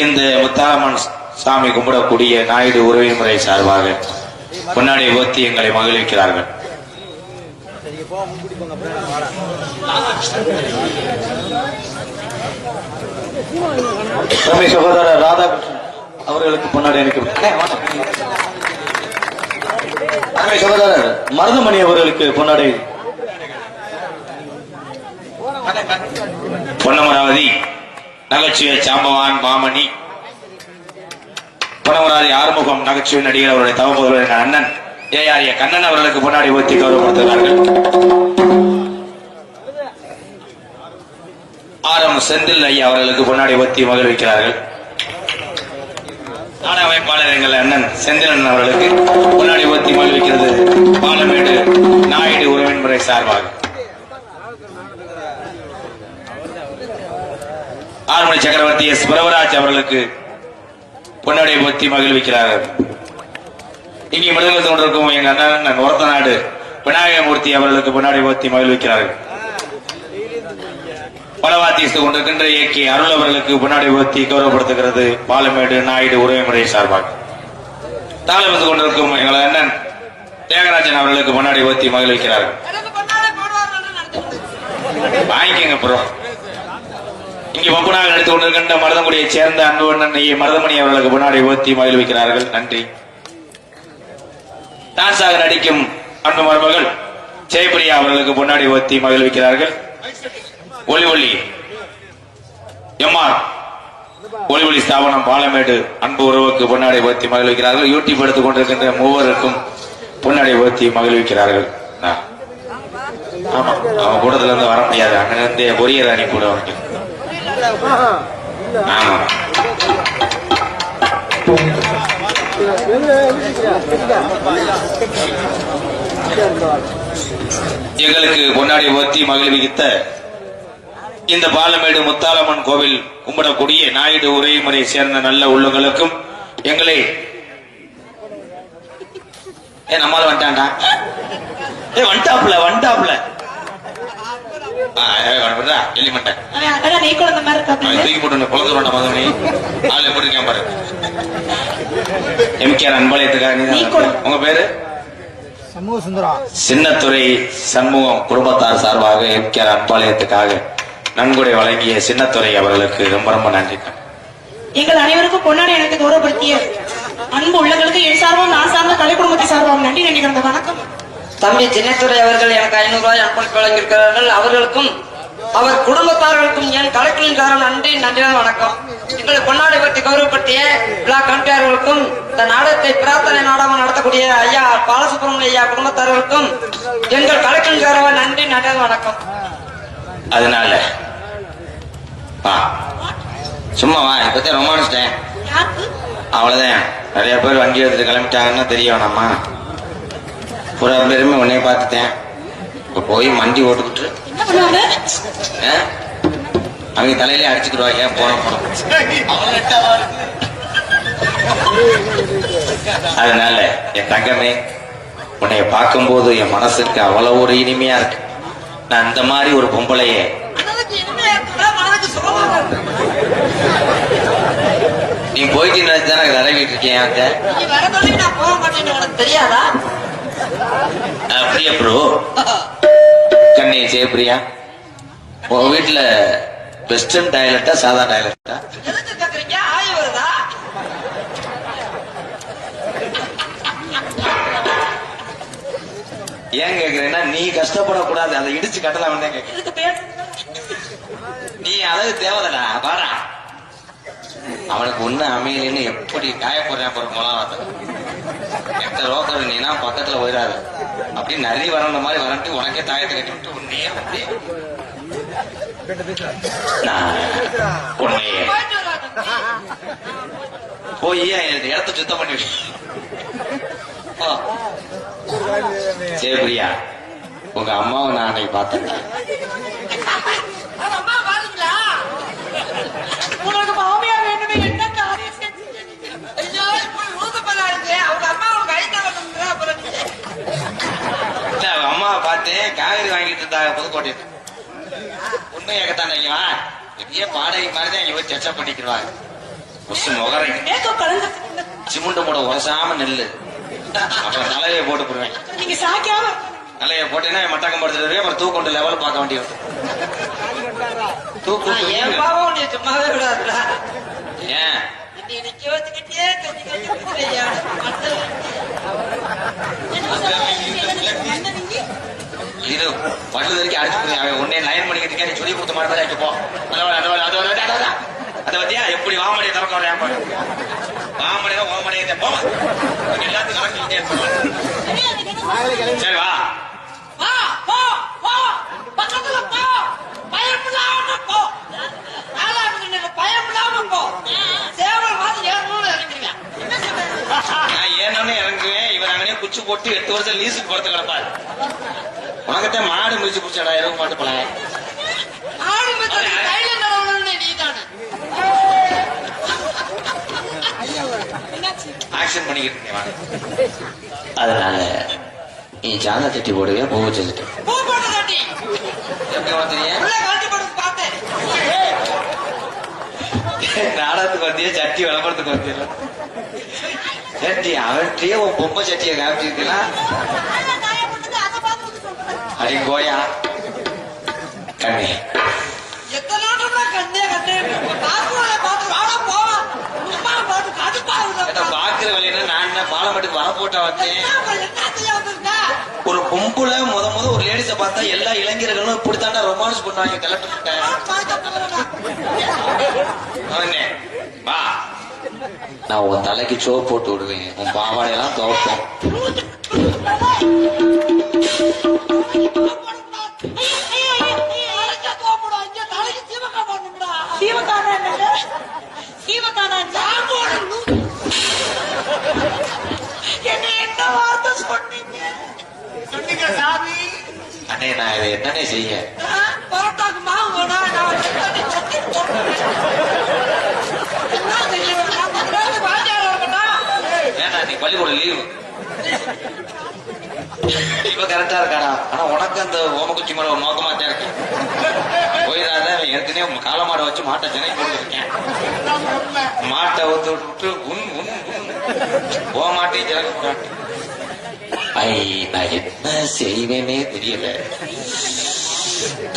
இந்த முத்தாரம்மன் சாமி கும்பிடக்கூடிய நாயுடு உறவின் முறை சார்பாக பொன்னாடி ஓத்தி எங்களை மகிழ்விக்கிறார்கள். சகோதரர் ராதாகிருஷ்ணன் அவர்களுக்கு பொன்னாடி அருமை சகோதரர் மருதமணி அவர்களுக்கு பொன்னாடி பொன்னமராவதி. நகைச்சுவை சாம்பவான் மாமணி பொன்னமராவதி ஆறுமுகம் நகைச்சுவை நடிகர் அவருடைய தவ முதல்வர் அண்ணன். ஏஆரிய கண்ணன் அவர்களுக்கு முன்னாடி ஓத்தி கௌரவப்படுத்துகிறார்கள். ஆர் எம் செந்தில் ஐயா அவர்களுக்கு முன்னாடி ஓத்தி மகிழ்விக்கிறார்கள் நாடக அமைப்பாளர் எங்கள் அண்ணன் செந்தில் அண்ணன் அவர்களுக்கு முன்னாடி ஓத்தி மகிழ்விக்கிறது பாலமேடு நாயுடு உறவின் முறை சார்பாக. ஆறுமணி சக்கரவர்த்தி எஸ் பிரபராஜ் அவர்களுக்கு பொன்னாடை போத்தி மகிழ்விக்கிறார்கள் இங்கே மிருதங்கள் கொண்டிருக்கும் எங்க அண்ணன் ஒரத்த நாடு விநாயகமூர்த்தி அவர்களுக்கு பொன்னாடை போத்தி மகிழ்விக்கிறார்கள். பலவாத்திஸ்து கொண்டிருக்கின்ற இயக்கி அருள் அவர்களுக்கு பொன்னாடை போத்தி கௌரவப்படுத்துகிறது. பாலமேடு நாயுடு உறவுமுறை சார்பாக. தாளம் வந்து கொண்டிருக்கும் எங்கள் அண்ணன் தியாகராஜன் அவர்களுக்கு பொன்னாடை போத்தி மகிழ்விக்கிறார்கள். வாங்கிக்கங்க ப்ரோ இங்கு வகுனாக நடித்து கொண்டிருக்கின்ற மருதங்குடியை சேர்ந்த அன்புவண்ணன் ஐயா மருதமணி அவர்களுக்கு முன்னாடி ஓத்தி மகிழ்விக்கிறார்கள் நன்றி. டான்ஸாக நடிக்கும் அன்பு மருமகள் ஜெயபிரியா அவர்களுக்கு முன்னாடி ஓத்தி மகிழ்விக்கிறார்கள் ஒளி ஒளி. எம்ஆர் ஒளி ஒளி ஸ்தாபனம் பாலமேடு அன்பு உறவுக்கு பொன்னாடை ஓத்தி மகிழ்விக்கிறார்கள் யூடியூப் எடுத்துக் கொண்டிருக்கின்ற மூவருக்கும் பொன்னாடை ஓத்தி மகிழ்விக்கிறார்கள் வைக்கிறார்கள். ஆமா. அவன் கூடத்துல இருந்து வர முடியாது. அங்க இருந்து கொரியர் அனுப்பி கூட அவனுக்கு எங்களுக்கு கொண்டாடி ஓத்தி மகிழ்வித்த இந்த பாலமேடு முத்தாலம்மன் கோவில் கும்பிடக்கூடிய நாயுடு உரைமுறை சேர்ந்த நல்ல உள்ளங்களுக்கும் எங்களை ஏ நம்மால வந்துட்டான்டா. ஏ வந்துட்டாப்ல வந்துட்டாப்ல ஆ, ஏ, வந்துடா, எள்ளி மட்டை அதான் நீ குழந்தை மாதிரி இருக்காப்ல. அவன் தூக்கி போட்டு குழந்தை வேண்டாம் மதவனி ஆள் எப்படி இருக்கான் பாரு. எம்கேஆர் அன்பாளையத்துக்காக நீ. உங்க பேரு? சின்னத்துறை சண்முகம் குடும்பத்தார் சார்பாக எம்கேஆர் அன்பாளையத்துக்காக நன்கொடை வழங்கிய சின்னத்துறை அவர்களுக்கு ரொம்ப ரொம்ப நன்றி எங்கள் அனைவருக்கும் பொன்னாடி எனக்கு கௌரவப்படுத்திய அன்பு உள்ளங்களுக்கு என் சார்பாக நான் சார்ந்த கலை குடும்பத்தை சார்பாக நன்றி நன்றி கிடந்த வணக்கம். தம்பி சின்னத்துறை அவர்கள் எனக்கு ஐநூறு ரூபாய் அன்பளிப்பு வழங்கியிருக்கிறார்கள். அவர்களுக்கும் அவர் குடும்பத்தார்களுக்கும் என் கலெக்டரின் காரம் நன்றி நன்றிதான் வணக்கம். எங்களை பொன்னாடை பற்றி கௌரவப்படுத்திய விழா கமிட்டியாளர்களுக்கும் இந்த நாடகத்தை பிரார்த்தனை நாடகம் நடத்தக்கூடிய ஐயா பாலசுப்ரமணிய ஐயா குடும்பத்தார்களுக்கும் எங்கள் கலெக்டரின் காரவ நன்றி நன்றிதான் வணக்கம். அதனால சும்மா வா இப்பதான் யாருக்கு அவ்வளவுதான். நிறைய பேர் வண்டி எடுத்துட்டு கிளம்பிட்டாங்கன்னா தெரிய வேணாமா பூரா பேருமே உன்னைய பார்த்துட்டேன். இப்ப போய் மண்டி ஓட்டுக்கிட்டு ஆ? அவங்க தலையிலே அடிச்சுக்கிடுவாங்க போன போனோம் அதனால என் தங்கமே உன்னைய பார்க்கும்போது என் மனசுக்கு அவ்வளவு ஒரு இனிமையா இருக்கு. நான் இந்த மாதிரி ஒரு பொம்பளைய நீ போயிட்டு நினைச்சானே தடவிட்டு இருக்கேன் நான் தெரியாதா? பிரியா ப்ரோ. கண்ணி ஜெயபிரியா உன் வீட்டுல வெஸ்டர்ன் டாய்லெட்டா சாதா டாய்லெட்டா ஏன் கேக்குறேன்னா நீ கஷ்டப்படக்கூடாது. அதை இடிச்சு கட்டலாம் நீ அழகு தேவதடா வாடா. அவனுக்கு ஒண்ணு அமையலன்னு எப்படி காயப்படுறேன் எட்ட ரோக்கர் நீனா பக்கத்துல போயிடாது. அப்படி நிறைய வரண்ட மாதிரி வரட்டு உனக்கே தாயத்தை கட்டி விட்டு உன்னையே அப்படியே நான் உன்னையே போய் இந்த இடத்த சுத்தம் பண்ணி சரி பிரியா உங்க அம்மாவை நான் அன்னைக்கு பார்த்தேன் அம்மா பாருங்களா உங்களுக்கு மாமியார் வேணுமே என்ன காரியம் செஞ்சீங்க? ஐயோ இப்படி ஊதுபலா இருக்கு அவங்க அம்மா அவங்க கை தரணுங்கிற அப்புறம் நீ. இல்ல, அவ அம்மாவை வாங்கிட்டு இருந்தாங்க புதுக்கோட்டையில் உண்மை ஏக்கத்தான் பெரிய பாடகை மாதிரி தான் இங்க போய் டச்சப் பண்ணிக்கிறாங்க கொசு முகரை சிமுண்ட மூட உரசாம நெல்லு. அப்புறம் தலையை போட்டு போடுவேன். நீங்க சாக்காம தலையை போட்டேன்னா மட்டக்கம் படுத்துட்டு அப்புறம் தூக்கொண்டு லெவல் பார்க்க வேண்டியது தூக்கு என் பாவம் உன்னை சும்மாவே விடாதுடா. ஏன்? நீ நிக்க இது பல்லு வரைக்கும் அடிச்சு அவன் உன்னே லைன் பண்ணிக்கிட்டு நீ சொல்லி கொடுத்த மாதிரி தான் போ. அது பத்தியா? எப்படி வாமடியை திறக்க வரையா பாரு போமா. எல்லாத்துக்கும் கணக்கு இருப்பாங்க. சரி வா. போ போ. போ. போ. போ. ஏன்னே இறங்குவேன். இவர் அங்கனே குச்சி போட்டு எட்டு வருஷம் லீஸுக்கு போறது கிடப்பாரு. உனக்கிட்ட மாடு முடிச்சு பிடிச்சாடா எருவு மாட்டு போல. ஆக்ஷன் பண்ணிக்கிட்டு. அதனால நீ ஜாதா தட்டி போடுவே பூ போட்டு கட்டி எப்படி போட்டு நாடகத்துக்கு வந்தியே சட்டி விளம்பரத்துக்கு வந்தீங்க சட்டி அவன்கிட்டயே உன் பொம்மை சட்டியை காமிச்சிருக்கலாம். பாக்குற வேலையில நான் என்ன பாலமட்டுக்கு வர போட்டா வந்தேன் ஒரு பொம்புல முத முத ஒரு லேடிஸ பார்த்தா எல்லா இளைஞர்களும் இப்படித்தாண்டா ரொமான்ஸ் பண்ணுவாங்க கலெக்டர் வா. நான் உன் தலைக்கு சோ போட்டு விடுவேன். உன் பாவாடையெல்லாம் துவைப்பேன் அண்ணே நான் இதை என்னன்னே செய்ய பரோட்டாக்கு மாவு வேணா நான் சட்னி நீ பள்ளிக்கூட லீவு இப்ப கரெக்டா இருக்காடா. ஆனா உனக்கு அந்த ஓமக்குச்சி மேல ஒரு நோக்கமா தான் இருக்கு. போயிடாத ஏற்கனவே காலமாடை வச்சு மாட்டை ஜனை போட்டுருக்கேன். மாட்டை ஊத்து விட்டு உன் உன். ஓ மாட்டையும் ஜனக்கு ஐ நான் என்ன செய்வேனே தெரியல.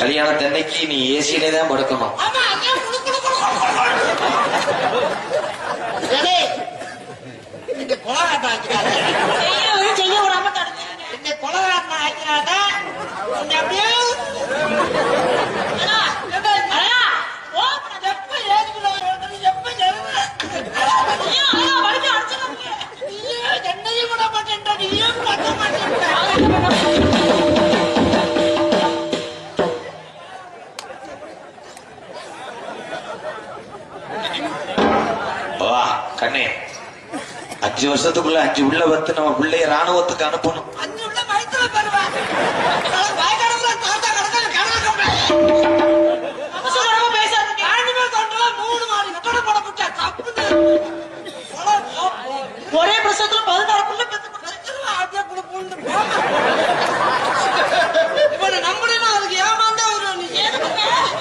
கல்யாணத்தன்னைக்கு நீ ஏசியிலே தான் படுக்கணும். ஆமா, வருஷத்துக்குள்ள அஞ்சு உள்ள வந்து நம்ம பிள்ளைய ராணுவத்துக்கு அனுப்பணும். ஒரே பிரசவத்துல பதினாறு புள்ள நம்பினா அதுக்கு ஏமாந்தே வருவான் நீ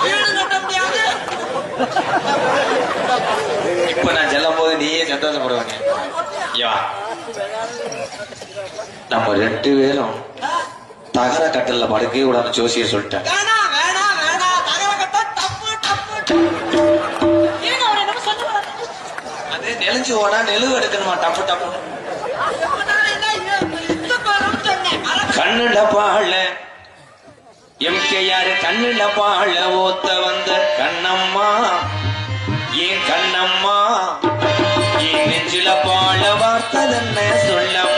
வீடு கட்ட முடியாது. இப்ப நான் செல்லும் போது நீயே சந்தோஷப்படுவாங்க. யா நம்ம ரெண்டு பேரும் தகர கட்டல்ல படுக்கவே கூடாது ஜோசிய சொல்லிட்டேன் அது நெலிஞ்சு போனா நெலுவு எடுக்கணுமா? டப்பு டப்பு. கண்ணுல பாழ. எம்கேயாரு கண்ணுல பாழ. ஓத்த வந்த கண்ணம்மா. ஏன் கண்ணம்மா? வார்த்ததென்ன சொல்லம்மா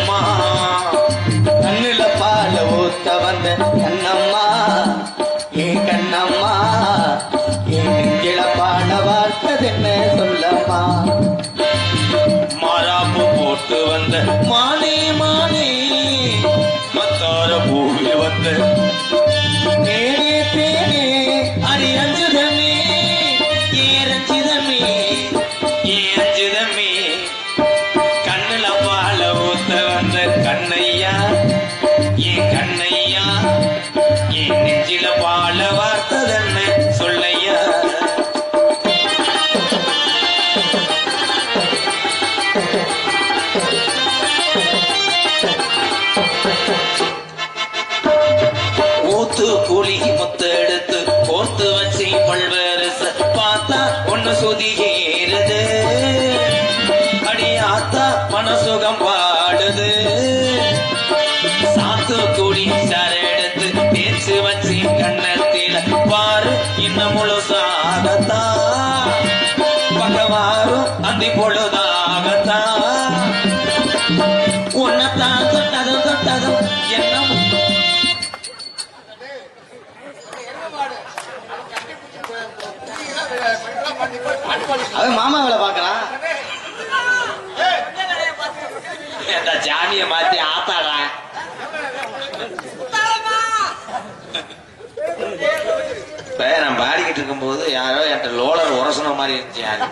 இப்ப நான் பாடிக்கிட்டு இருக்கும்போது யாரோ என்கிட்ட லோலர் உரசன மாதிரி இருந்துச்சு யாரு?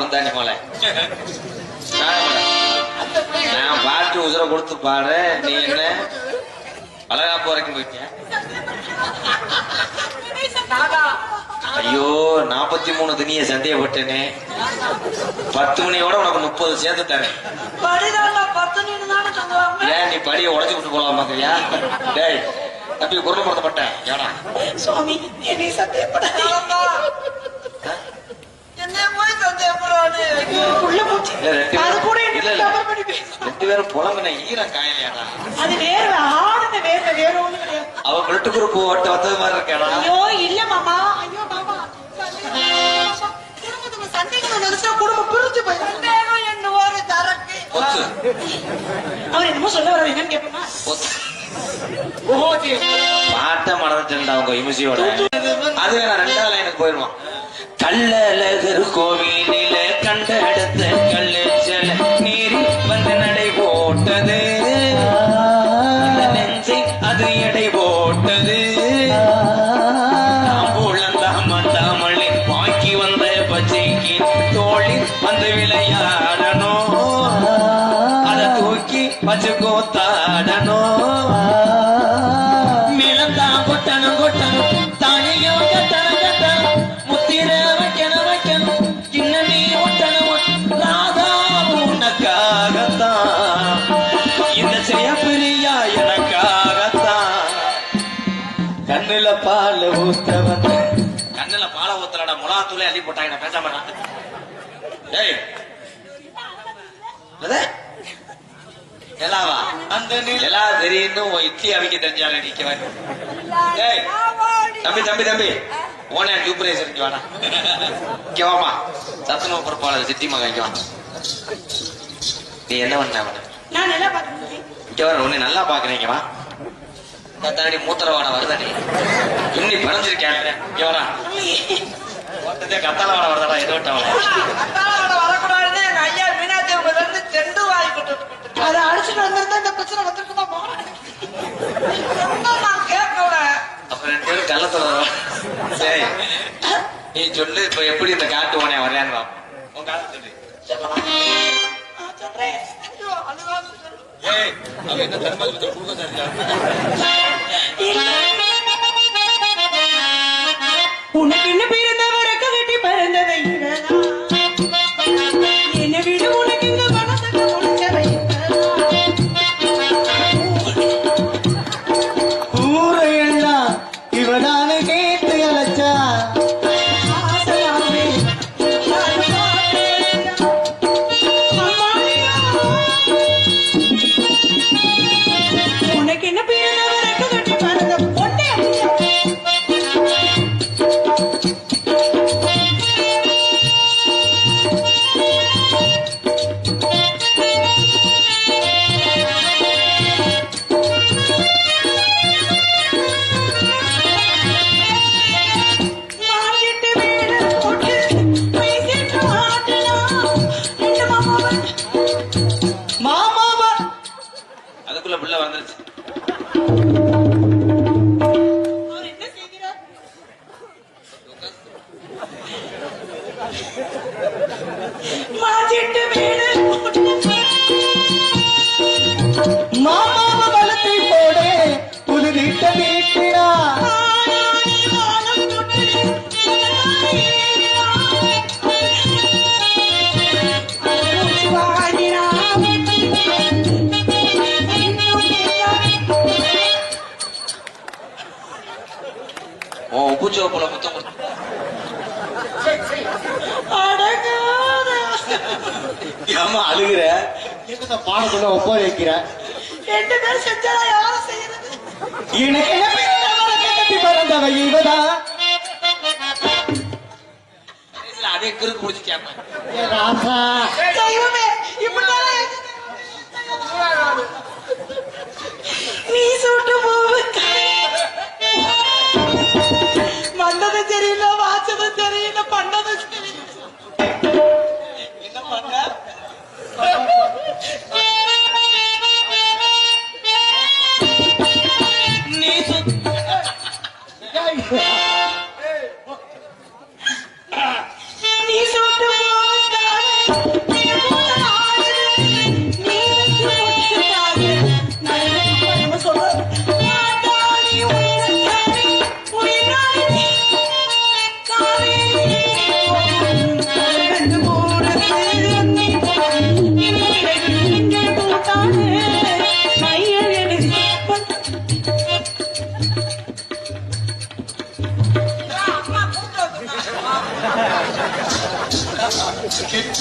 குந்தாணி போல. நான் பாட்டு உசுர கொடுத்து பாடுறேன். நீ என்ன? அழகாப்பு வரைக்கும் போயிட்டியா? ஐயோ நாற்பத்தி மூணு தினிய சந்தேகப்பட்டேனே. பத்து மணியோட உனக்கு முப்பது சேர்த்து தரேன். ஏன் நீ படியை உடச்சு விட்டு போலாம் பாக்குறியா டேய் தம்பி குரல் படுத்தப்பட்டேன் ஏடா? சுவாமி போச்சு இல்ல ரெண்டு பேரும் புலம்புன ஈரம் காயலையாடா. அது வேற ஆடுன வேற வேற ஒண்ணு கிடையாது. அவ பிளட்டு குரூப் ஓட்ட வந்தது மாதிரி இருக்கேடா. ஐயோ இல்ல மாமா. ஐயோ சந்தேகம் நினைச்சா குடும்பம் பிரிஞ்சு போயிடும். சந்தேகம் என்ன ஒரு சரக்கு. ஒத்து. அவர் என்னமோ சொல்ல வர என்னன்னு கேட்போமா? பாட்ட மறந்துட்டேன்டா உங்க இமிசியோட அது நான் ரெண்டாவது லைனுக்கு போயிருவான். கள்ளழகர் கோவிலில மேலந்தான் நிலாவா? அந்த நிலா தெரியுன்னு இட்லி அவிக்க தெரிஞ்சாலே நிக்க டேய் தம்பி தம்பி தம்பி. ஓனே டியூப்ரேசர் இங்க வாடா. இங்க வாமா. சத்துணவு பொறுப்பாளர் சித்தி மகன் இங்க வா நீ என்ன பண்ண நான் நல்லா பார்த்துருந்தேன் இங்க வர உன்னை நல்லா பாக்குறீங்க வா. தாண்டி மூத்திரவாட வருதானே இன்னி பறஞ்சிருக்கேன் இங்க வரா ஓட்டத்தே கத்தால வாட வருதாடா எது விட்டவள வரக்கூடாதுன்னு எங்க ஐயா மீனாட்சி அவங்க இருந்து செண்டு வாங்கி அதை அடிச்சுட்டு வந்திருந்தா இந்த பிரச்சனை வந்திருக்குமா? நான் கேட்கல. அப்ப ரெண்டு பேரும் கள்ளத்தோட சரி. நீ சொல்லு இப்ப எப்படி இந்த காட்டு ஓனையா வரையான்னு உன் காட்டு சொல்லு. சொல்றேன். ஏய் அவன் என்ன தர்மாதிபதி கொடுக்க சரியா உனக்கு என்ன பிறந்தவரை கட்டி பிறந்ததை உப்புச்சோ போல முத்தம். ஏமா அழுகுற? இந்த பாடத்துல ஒப்பாரி வைக்கிற? ரெண்டு பேரும் செஞ்சாலா யாரும் செய்யறது என்ன பிறந்தவ அதே கிறுக்கு பிடிச்சி கேட்பேன் ஏ ராசா.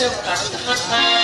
கிட்ட